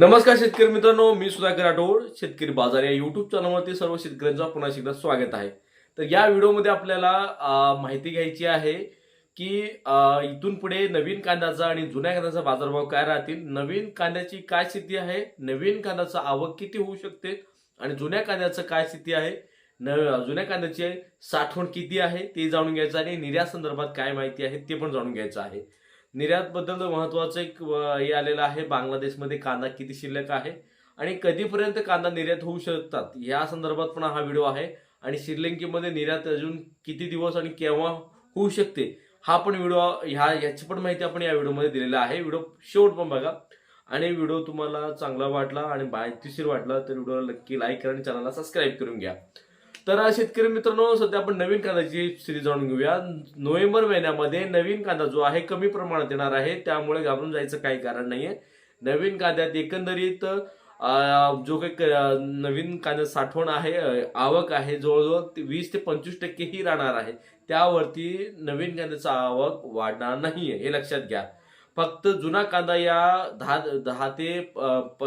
नमस्कार शेतकरी मित्रांनो मी सुधाकर राठोड शेतकरी बाजार या युट्यूब चॅनलवरती सर्व शेतकऱ्यांचं पुन्हा एकदा स्वागत आहे. तर या व्हिडिओमध्ये आपल्याला माहिती घ्यायची आहे की इथून पुढे नवीन कांद्याचा आणि जुन्या कांद्याचा बाजारभाव काय राहतील नवीन कांद्याची काय स्थिती आहे नवीन कांद्याचा आवक किती होऊ शकते आणि जुन्या कांद्याचं काय स्थिती आहे न जुन्या कांद्याची साठवण किती आहे ते जाणून घ्यायचं आणि निर्यात संदर्भात काय माहिती आहे ते पण जाणून घ्यायचं आहे. निर्यातबद्दल महत्वाचं एक हे आलेलं आहे. बांगलादेशमध्ये कांदा किती शिल्लक आहे? आणि कधीपर्यंत कांदा निर्यात होऊ शकतात? या संदर्भात पण हा व्हिडिओ आहे. आणि श्रीलंकेमध्ये निर्यात अजून किती दिवस आणि केव्हा होऊ शकते? हा पण व्हिडिओ ह्या याची पण माहिती आपण या व्हिडिओमध्ये दिलेला आहे. व्हिडिओ शेवट पण बघा. आणि व्हिडिओ तुम्हाला चांगला वाटला आणि माहितीशीर वाटला तर व्हिडिओला नक्की लाईक करा आणि चॅनलला सबस्क्राईब करून घ्या. तर शेतकरी मित्रांनो सध्या आपण नवीन कांद्याची स्थिती जाणून घेऊया. नोव्हेंबर महिन्यामध्ये नवीन कांदा जो आहे कमी प्रमाणात येणार आहे. त्यामुळे घाबरून जायचं काही कारण नाहीये. नवीन कांद्यात एकंदरीत जो काही नवीन कांदा साठवण आहे आवक आहे जवळजवळ वीस ते पंचवीस टक्के ही राहणार आहे. त्यावरती नवीन कांद्याचा आवक वाढणार नाहीये हे लक्षात घ्या. फक्त जुना कांदा या दहा दहा ते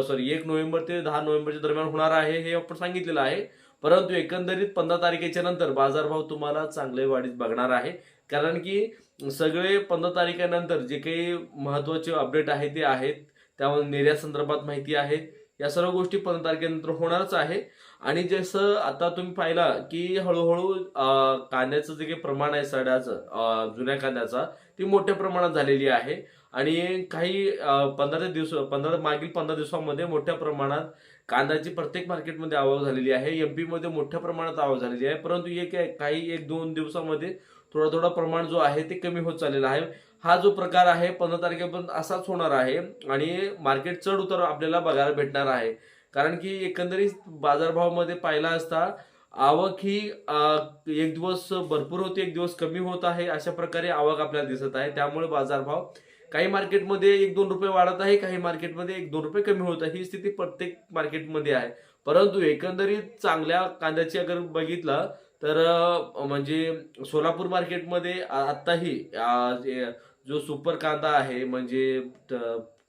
सॉरी एक नोव्हेंबर ते दहा नोव्हेंबरच्या दरम्यान होणार आहे हे आपण सांगितलेलं आहे. परंतु एकंदरीत पंधरा तारखेच्या नंतर बाजारभाव तुम्हाला चांगले वाढीत बघणार आहे. कारण की सगळे पंधरा तारखेनंतर जे काही महत्त्वाचे अपडेट आहे ते आहेत. त्यामध्ये निर्यात संदर्भात माहिती आहे. या सर्व गोष्टी पंधरा तारखेनंतर होणारच आहे. आणि जसं आता तुम्ही पाहिला की हळूहळू कांद्याचं जे काही प्रमाण आहे सड्याचं जुन्या कांद्याचा ती मोठ्या प्रमाणात झालेली आहे. आणि काही पंधरा दिवस पंधरा मागील पंधरा दिवसामध्ये मोठ्या प्रमाणात कांद्याची प्रत्येक मार्केटमध्ये आवक झालेली आहे. एम पीमध्ये मोठ्या प्रमाणात आवक झालेली आहे. परंतु एक काही एक दोन दिवसामध्ये थोडा थोडा प्रमाण जो आहे ते कमी होत चाललेला आहे. हा जो प्रकार आहे पंधरा तारखेपर्यंत असाच होणार आहे आणि मार्केट चढ उतार आपल्याला बघायला भेटणार आहे. कारण की एकंदरीत बाजारभावामध्ये पाहिला असता आवक ही एक दिवस भरपूर होते एक दिवस कमी होत आहे अशा प्रकारे आवक आपल्याला दिसत आहे. त्यामुळे बाजारभाव काही मार्केटमध्ये एक दोन रुपये वाढत आहे काही मार्केटमध्ये एक दोन रुपये कमी होत आहे. ही स्थिती प्रत्येक मार्केटमध्ये आहे. परंतु एकंदरीत चांगल्या कांद्याची अगर बघितलं तर म्हणजे सोलापूर मार्केटमध्ये आत्ताही जो सुपर कांदा आहे म्हणजे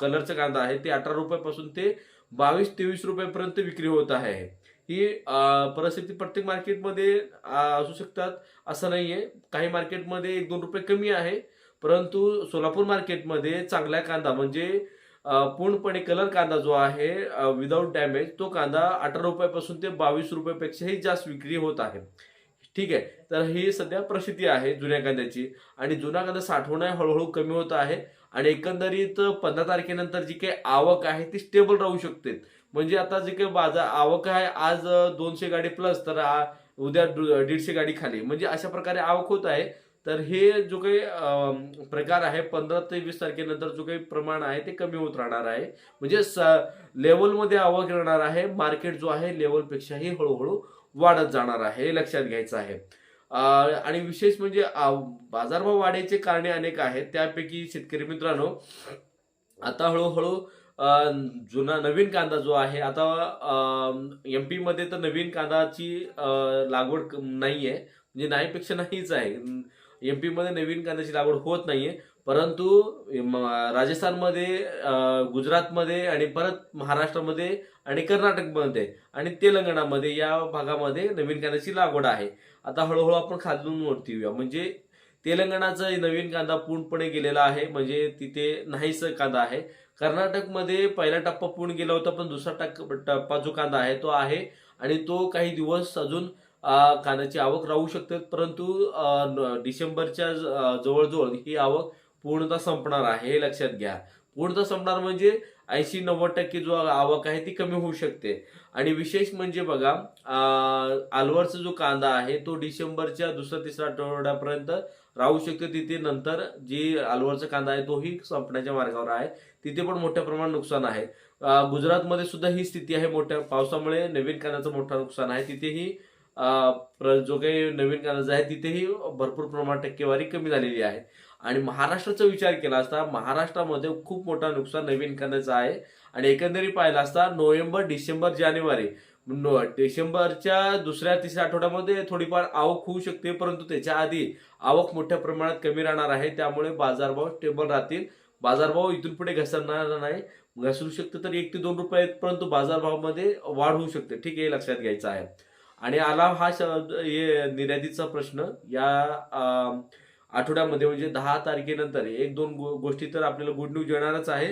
कलरचा कांदा आहे ते अठरा रुपयापासून ते बावीस तेवीस रुपयापर्यंत विक्री होत आहे. ही परिस्थिती प्रत्येक मार्केटमध्ये असू शकतात असं नाहीये. काही मार्केटमध्ये एक दोन रुपये कमी आहे परंतु सोलापूर मार्केटमध्ये चांगला कांदा म्हणजे पूर्णपणे कलर कांदा जो आहे विदाऊट डॅमेज तो कांदा अठरा रुपयापासून ते बावीस रुपयापेक्षाही जास्त विक्री होत आहे. ठीक आहे? तर ही सध्या प्रसिद्धी आहे जुन्या कांद्याची आणि जुना कांदा साठवणं हळूहळू कमी होत आहे आणि एकंदरीत पंधरा तारखेनंतर जी काही आवक आहे ती स्टेबल राहू शकते. म्हणजे आता जे काही बाजार आवक आहे आज दोनशे गाडी प्लस तर आ- उद्या दीडशे गाडी खाली. म्हणजे अशा प्रकारे आवक होत आहे. तर हे जो काही प्रकार आहे पंधरा ते वीस तारखेनंतर जो काही प्रमाण आहे ते कमी होत राहणार आहे. म्हणजे लेवलमध्ये आवक राहणार आहे मार्केट जो आहे लेवलपेक्षाही हळूहळू वाढत जाणार आहे हे लक्षात घ्यायचं आहे. आणि विशेष म्हणजे बाजारभाव वाढायचे कारणे अनेक आहेत. त्यापैकी शेतकरी मित्रांनो आता हळूहळू जुना नवीन कांदा जो आहे आता एम पीमध्ये तर नवीन कांदाची लागवड नाही आहे म्हणजे नाहीपेक्षा नाहीच आहे. एम पीमध्ये नवीन कांद्याची लागवड होत नाहीये. परंतु राजस्थानमध्ये गुजरातमध्ये आणि परत महाराष्ट्रामध्ये आणि कर्नाटकमध्ये आणि तेलंगणामध्ये या भागामध्ये नवीन कांद्याची लागवड आहे. आता हळूहळू आपण खालून वरती येऊया. म्हणजे तेलंगणाचा नवीन कांदा पूर्णपणे गेलेला आहे. म्हणजे तिथे नाहीस कांदा आहे. कर्नाटकमध्ये पहिला टप्पा पूर्ण गेला होता पण दुसरा टप्पा जो कांदा आहे तो आहे. आणि तो काही दिवस अजून कांद्याची आवक राहू शकते परंतु डिसेंबरच्या ज- जवळजवळ ही आवक पूर्णतः संपणार आहे हे लक्षात घ्या. पूर्णतः संपणार म्हणजे ऐंशी नव्वद टक्के जो आवक आहे ती कमी होऊ शकते. आणि विशेष म्हणजे बघा अलवरचा जो कांदा आहे तो डिसेंबरच्या दुसऱ्या तिसऱ्या आठवड्यापर्यंत राहू शकतो. तिथे नंतर जी अलवरचा कांदा आहे तोही संपण्याच्या मार्गावर आहे. तिथे पण मोठ्या प्रमाणात नुकसान आहे. गुजरातमध्ये सुद्धा ही स्थिती आहे. मोठ्या पावसामुळे नवीन कांद्याचं मोठं नुकसान आहे. तिथेही जो काही नवीन कांदा आहे तिथेही भरपूर प्रमाणात टक्केवारी कमी झालेली आहे. आणि महाराष्ट्राचा विचार केला असता महाराष्ट्रामध्ये खूप मोठा नुकसान नवीन कांद्याचं आहे. आणि एकंदरीत पाहिलं असता नोव्हेंबर डिसेंबर जानेवारी नो- डिसेंबरच्या दुसऱ्या तिसऱ्या आठवड्यामध्ये थोडीफार आवक होऊ शकते परंतु त्याच्या आधी आवक मोठ्या प्रमाणात कमी राहणार आहे. त्यामुळे बाजारभाव स्टेबल राहतील. बाजारभाव इथून पुढे घसरणार नाही. घसरू शकते तर एक ते दोन रुपयापर्यंत बाजारभावामध्ये वाढ होऊ शकते. ठीक आहे लक्षात घ्यायचं आहे. आणि आला हा शब्द हे निर्यातीचा प्रश्न. या आठवड्यामध्ये म्हणजे दहा तारखेनंतर एक दोन गो- गोष्टी तर आपल्याला गुड न्यूज येणारच आहे.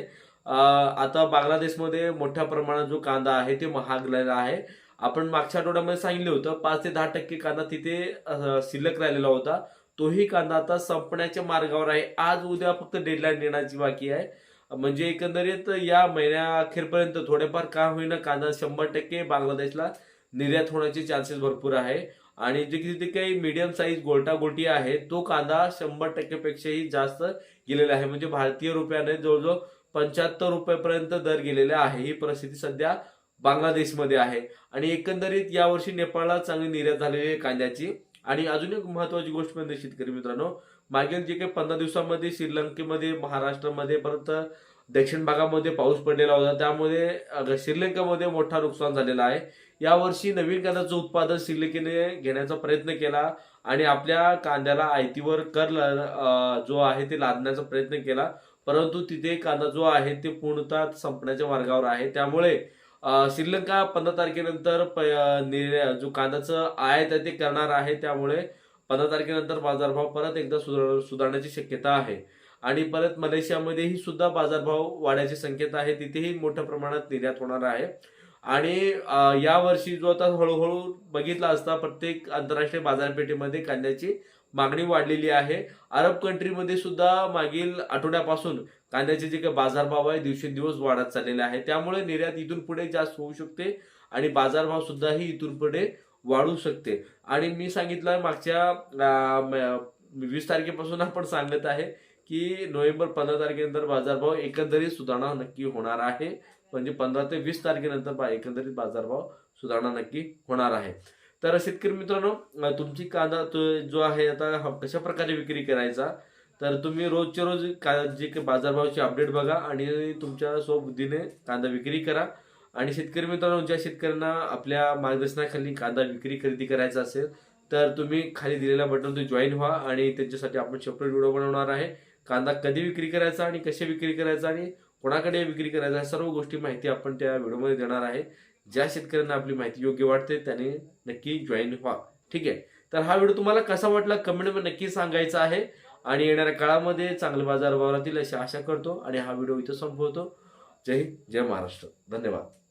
आता बांगलादेशमध्ये मोठ्या प्रमाणात जो कांदा आहे ते महागलेला आहे. आपण मागच्या आठवड्यामध्ये सांगितलं होतं पाच ते दहा टक्के कांदा तिथे शिल्लक राहिलेला होता. तोही कांदा आता संपण्याच्या मार्गावर आहे. आज उद्या फक्त डेडलाईन येण्याची बाकी आहे. म्हणजे एकंदरीत या महिन्या अखेरपर्यंत थोडेफार का होईना कांदा शंभर टक्के बांगलादेशला निर्यात होण्याचे चान्सेस भरपूर आहे. आणि जे किती तिथे काही मीडियम साईज गोलटा गोल्टी आहे तो कांदा शंभर टक्केपेक्षाही जास्त गेलेला आहे. म्हणजे भारतीय रुपयाने जवळजवळ पंच्याहत्तर रुपयापर्यंत दर गेलेला आहे. ही परिस्थिती सध्या बांगलादेशमध्ये आहे. आणि एकंदरीत यावर्षी नेपाळला चांगली निर्यात झालेली आहे कांद्याची. आणि अजून एक महत्वाची गोष्ट म्हणजे शेतकरी मित्रांनो मागील जे काही पंधरा दिवसामध्ये श्रीलंकेमध्ये महाराष्ट्रामध्ये परत दक्षिण भागामध्ये पाऊस पडलेला होता. त्यामुळे श्रीलंकेमध्ये मोठा नुकसान झालेला आहे. यावर्षी नवीन कांद्याचं उत्पादन सिलिकेने घेण्याचा प्रयत्न केला आणि आपल्या कांद्याला आयतीवर कर ला- जो आहे ते लादण्याचा प्रयत्न केला. परंतु तिथे कांदा जो आहे ते पूर्णतः संपण्याच्या मार्गावर आहे. त्यामुळे श्रीलंका पंधरा तारखेनंतर प- जो कांद्याचं आयात आहे ते करणार आहे. त्यामुळे पंधरा तारखेनंतर बाजारभाव परत एकदा सुधार सुधारण्याची शक्यता आहे. आणि परत मलेशियामध्येही सुद्धा बाजारभाव वाढायची संकेत आहे. तिथेही मोठ्या प्रमाणात निर्यात होणार आहे. आणि यावर्षी जो आता हळूहळू बघितला असता प्रत्येक आंतरराष्ट्रीय बाजारपेठेमध्ये कांद्याची मागणी वाढलेली आहे. अरब कंट्रीमध्ये सुद्धा मागील आठवड्यापासून कांद्याचे जे काही बाजारभाव आहे दिवसेंदिवस वाढत चाललेले आहे. त्यामुळे निर्यात इथून पुढे जास्त होऊ शकते आणि बाजारभाव सुद्धाही इथून पुढे वाढू शकते. आणि मी सांगितलं मागच्या वीस तारखेपासून आपण सांगत आहे की नोव्हेंबर पंधरा तारखेनंतर बाजारभाव एकंदरीत सुधारणा नक्की होणार आहे. म्हणजे पंधरा ते वीस तारखेनंतर बा- एकंदरीत बाजारभाव सुधारणा नक्की होणार आहे. तर शेतकरी मित्रांनो तुमची कांदा तो- जो आहे आता कशा प्रकारे विक्री करायचा? तर तुम्ही रोजच्या रोज का जे काही बाजारभावाची अपडेट बघा आणि तुमच्या स्वबुद्धीने कांदा विक्री करा. आणि शेतकरी मित्रांनो ज्या शेतकऱ्यांना आपल्या मार्गदर्शनाखाली कांदा विक्री खरेदी करायचा असेल तर तुम्ही खाली दिलेल्या बटन जॉईन व्हा आणि त्यांच्यासाठी आपण सेपरेट व्हिडिओ बनवणार आहे. कांदा कधी विक्री करायचा आणि कसे विक्री करायचा आणि कोणाकडे विक्री करायचा सर्व गोष्टी माहिती आपण त्या व्हिडिओमध्ये देणार आहे. ज्या शेतकऱ्यांना आपली माहिती योग्य वाटते त्याने नक्की जॉईन व्हा. ठीक आहे? तर हा व्हिडिओ तुम्हाला कसा वाटला कमेंटमध्ये नक्की सांगायचा आहे. आणि येणाऱ्या काळामध्ये चांगले बाजार वावरातील अशी आशा करतो. आणि हा व्हिडिओ इथं संपवतो. जय हिंद जय महाराष्ट्र. धन्यवाद.